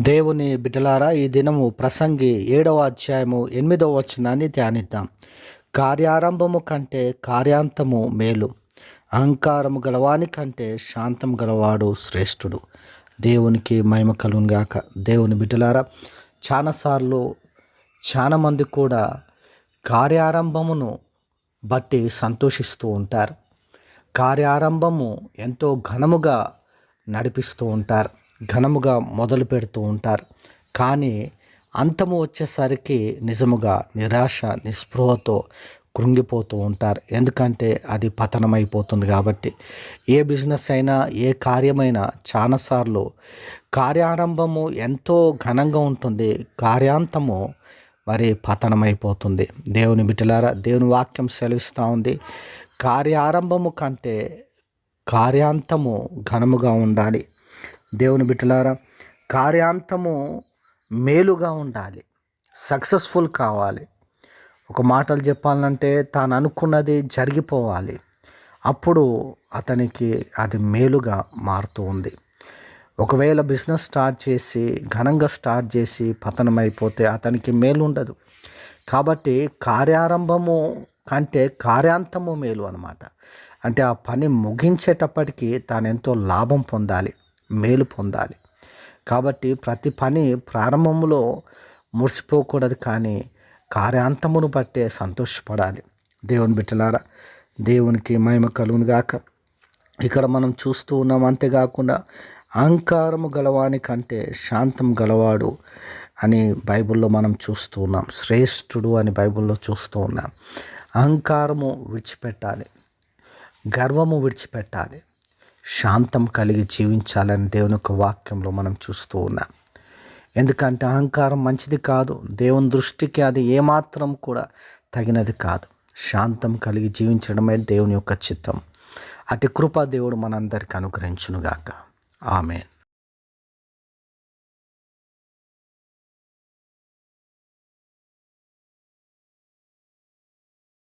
దేవుని బిడ్డలారా ఈ దినము ప్రసంగి ఏడవ అధ్యాయము ఎనిమిదవ వచనాన్ని ధ్యానిద్దాం. కార్యారంభము కంటే కార్యాంతము మేలు. అహంకారము గలవాని కంటే శాంతం గలవాడు శ్రేష్ఠుడు. దేవునికి మహిమ కలుగాక దేవుని బిడ్డలారా చాలాసార్లు చాలామంది కూడా కార్యారంభమును బట్టి సంతోషిస్తూ ఉంటారు. కార్యారంభము ఎంతో ఘనముగా నడిపిస్తూ ఉంటారు. ఘనముగా మొదలు పెడుతూ ఉంటారు. కానీ అంతము వచ్చేసరికి నిజముగా నిరాశ నిస్పృహతో కృంగిపోతూ ఉంటారు. ఎందుకంటే అది పతనమైపోతుంది కాబట్టి. ఏ బిజినెస్ అయినా ఏ కార్యమైనా చాలాసార్లు కార్యారంభము ఎంతో ఘనంగా ఉంటుంది. కార్యాంతము మరి పతనమైపోతుంది. దేవుని బిడ్డలారా దేవుని వాక్యం సెలవిస్తూ ఉంది. కార్యారంభము కంటే కార్యాంతము ఘనముగా ఉండాలి. దేవుని బిడ్డలారా కార్యాంతము మేలుగా ఉండాలి సక్సెస్ఫుల్ కావాలి. ఒక మాటలు చెప్పాలంటే తాను అనుకున్నది జరిగిపోవాలి. అప్పుడు అతనికి అది మేలుగా మారుతూ ఉంది. ఒకవేళ బిజినెస్ స్టార్ట్ చేసి ఘనంగా స్టార్ట్ చేసి పతనమైపోతే అతనికి మేలు ఉండదు. కాబట్టి కార్యారంభము కంటే కార్యాంతము మేలు అనమాట అంటే ఆ పని ముగించేటప్పటికి తాను ఎంతో లాభం పొందాలి. మేలు పొందాలి. కాబట్టి ప్రతి పని ప్రారంభంలో మురిసిపోకూడదు కానీ కార్యాంతమును బట్టే సంతోషపడాలి. దేవుని బిడ్డలారా దేవునికి మహిమ కలుగును గాక. ఇక్కడ మనం చూస్తూ ఉన్నాం అంతేకాకుండా అహంకారము గలవాని కంటే శాంతం గలవాడు అని బైబిల్లో మనం చూస్తూ ఉన్నాం. శ్రేష్ఠుడు అని బైబిల్లో చూస్తూ ఉన్నాం. అహంకారము విడిచిపెట్టాలి. గర్వము విడిచిపెట్టాలి. శాంతం కలిగి జీవించాలని దేవుని యొక్క వాక్యంలో మనం చూస్తూ ఉన్నాం. ఎందుకంటే అహంకారం మంచిది కాదు దేవుని దృష్టికి అది ఏమాత్రం కూడా తగినది కాదు. శాంతం కలిగి జీవించడమే దేవుని యొక్క చిత్తం. అతి కృప దేవుడు మనందరికి అనుగ్రహించునుగాక. ఆమెన్.